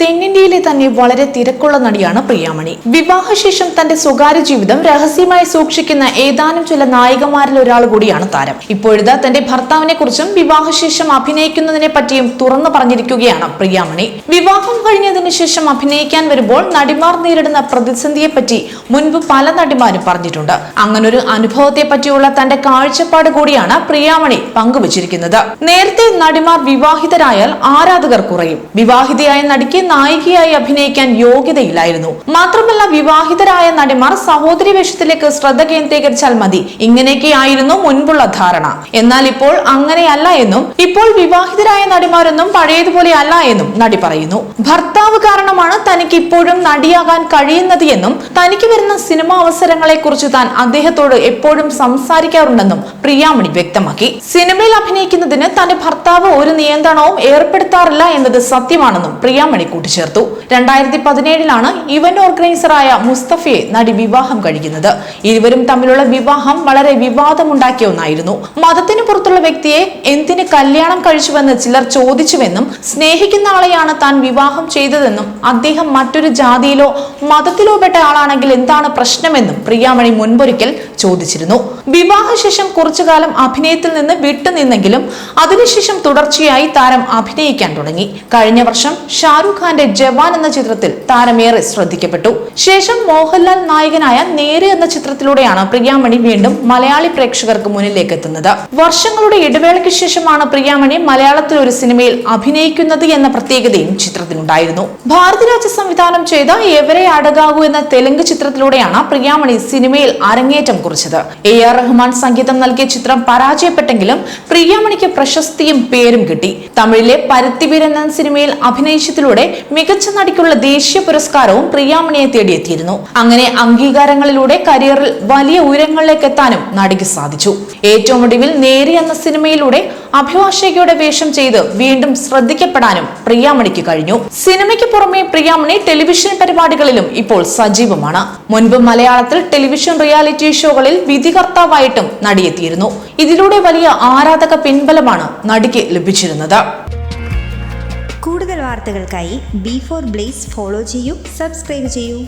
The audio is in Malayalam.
തെന്നിന്ത്യയിലെ തന്നെ വളരെ തിരക്കുള്ള നടിയാണ് പ്രിയാമണി. വിവാഹശേഷം തന്റെ സ്വകാര്യ ജീവിതം രഹസ്യമായി സൂക്ഷിക്കുന്ന ഏതാനും ചില നായികമാരിൽ ഒരാൾ കൂടിയാണ് താരം. ഇപ്പോഴത്തെ തന്റെ ഭർത്താവിനെ കുറിച്ചും വിവാഹശേഷം അഭിനയിക്കുന്നതിനെ പറ്റിയും തുറന്നു പറഞ്ഞിരിക്കുകയാണ് പ്രിയാമണി. വിവാഹം കഴിഞ്ഞതിന് ശേഷം അഭിനയിക്കാൻ വരുമ്പോൾ നടിമാർ നേരിടുന്ന പ്രതിസന്ധിയെ പറ്റി മുൻപ് പല നടിമാരും പറഞ്ഞിട്ടുണ്ട്. അങ്ങനൊരു അനുഭവത്തെ പറ്റിയുള്ള തന്റെ കാഴ്ചപ്പാട് കൂടിയാണ് പ്രിയാമണി പങ്കുവച്ചിരിക്കുന്നത്. നേരത്തെ നടിമാർ വിവാഹിതരായാൽ ആരാധകർ കുറയും. വിവാഹിതയായ നടിക്ക് നായികയായി അഭിനയിക്കാൻ യോഗ്യതയില്ലായിരുന്നു. മാത്രമല്ല വിവാഹിതരായ നടിമാർ സഹോദരി വേഷത്തിലേക്ക് ശ്രദ്ധ കേന്ദ്രീകരിച്ചാൽ മതി. ഇങ്ങനെയൊക്കെയായിരുന്നു മുൻപുള്ള ധാരണ. എന്നാൽ ഇപ്പോൾ അങ്ങനെയല്ല എന്നും ഇപ്പോൾ വിവാഹിതരായ നടിമാരൊന്നും പഴയതുപോലെ അല്ല എന്നും നടി പറയുന്നു. ഭർത്താവ് കാരണമാണ് തനിക്ക് ഇപ്പോഴും നടിയാകാൻ കഴിയുന്നത് എന്നും തനിക്ക് വരുന്ന സിനിമാ അവസരങ്ങളെ കുറിച്ച് താൻ അദ്ദേഹത്തോട് എപ്പോഴും സംസാരിക്കാറുണ്ടെന്നും പ്രിയാമണി വ്യക്തമാക്കി. സിനിമയിൽ അഭിനയിക്കുന്നതിന് ഒരു നിയന്ത്രണവും ഏർപ്പെടുത്താറില്ല എന്നത് സത്യമാണെന്നും പ്രിയാമണി കൂട്ടിച്ചേർത്തു രണ്ടായിരത്തി പതിനേഴിലാണ് ഇവന്റ് ഓർഗനൈസറായ മുസ്തഫയെ നടി വിവാഹം കഴിക്കുന്നത്. ഇരുവരും തമ്മിലുള്ള വിവാഹം വളരെ വിവാദമുണ്ടാക്കിയ ഒന്നായിരുന്നു. മതത്തിന് പുറത്തുള്ള വ്യക്തിയെ എന്തിന് കല്യാണം കഴിച്ചുവെന്ന് ചിലർ ചോദിച്ചുവെന്നും സ്നേഹിക്കുന്ന ആളെയാണ് താൻ വിവാഹം ചെയ്തതെന്നും അദ്ദേഹം മറ്റൊരു ജാതിയിലോ മതത്തിലോ പെട്ട ആളാണെങ്കിൽ എന്താണ് പ്രശ്നമെന്നും പ്രിയാമണി മുൻപൊരിക്കൽ ചോദിച്ചിരുന്നു. വിവാഹശേഷം കുറച്ചുകാലം അഭിനയത്തിൽ നിന്ന് വിട്ടുനിന്നെങ്കിലും അതിനുശേഷം തുടർച്ചയായി താരം അഭിനയിക്കാൻ തുടങ്ങി. കഴിഞ്ഞ വർഷം ഷാരൂഖ് ഖാന്റെ ജവാൻ എന്ന ചിത്രത്തിൽ താരമേറെ ശ്രദ്ധിക്കപ്പെട്ടു. ശേഷം മോഹൻലാൽ നായകനായ നേര് എന്ന ചിത്രത്തിലൂടെയാണ് പ്രിയാമണി വീണ്ടും മലയാളി പ്രേക്ഷകർക്ക് മുന്നിലേക്ക് എത്തുന്നത്. വർഷങ്ങളുടെ ഇടവേളയ്ക്ക് ശേഷമാണ് പ്രിയാമണി മലയാളത്തിൽ ഒരു സിനിമയിൽ അഭിനയിക്കുന്നത് എന്ന പ്രത്യേകതയും ചിത്രത്തിനുണ്ടായിരുന്നു ഭാരതിരാജ സംവിധാനം ചെയ്ത എവരെ അടകാകൂ എന്ന തെലുങ്ക് ചിത്രത്തിലൂടെയാണ് പ്രിയാമണി സിനിമയിൽ അരങ്ങേറ്റം കുറിച്ചത്. എ ആർ റഹ്മാൻ സംഗീതം നൽകിയ ചിത്രം പരാജയപ്പെട്ടെങ്കിലും പ്രിയാമണിക്ക് പ്രശസ്തിയും പേരും കിട്ടി. തമിഴിലെ പരുത്തിവീരൻ എന്ന സിനിമയിൽ അഭിനയിച്ചതിലൂടെ മികച്ച നടിക്കുള്ള ദേശീയ പുരസ്കാരവും പ്രിയാമണിയെ തേടിയെത്തിയിരുന്നു. അങ്ങനെ അംഗീകാരങ്ങളിലൂടെ കരിയറിൽ വലിയ ഉയരങ്ങളിലേക്ക് എത്താനും നടിക്ക് സാധിച്ചു. ഏറ്റവും ഒടുവിൽ നേരി എന്ന സിനിമയിലൂടെ അഭിഭാഷകയുടെ വേഷം ചെയ്ത് വീണ്ടും ശ്രദ്ധിക്കപ്പെടാനും പ്രിയാമണിക്ക് കഴിഞ്ഞു. സിനിമയ്ക്ക് പുറമെ പ്രിയാമണി ടെലിവിഷൻ പരിപാടികളിലും ഇപ്പോൾ സജീവമാണ്. മുൻപ് മലയാളത്തിൽ ടെലിവിഷൻ റിയാലിറ്റി ഷോകളിൽ വിധികർത്താവായിട്ടും നടിയെത്തിയിരുന്നു. ഇതിലൂടെ വലിയ ആരാധക പിൻബലമാണ് നടിക്ക് ലഭിച്ചിരുന്നത്. കൂടുതൽ വാർത്തകൾക്കായി ബി ഫോർ ബ്ലേസ് ഫോളോ ചെയ്യൂ സബ്സ്ക്രൈബ് ചെയ്യൂ.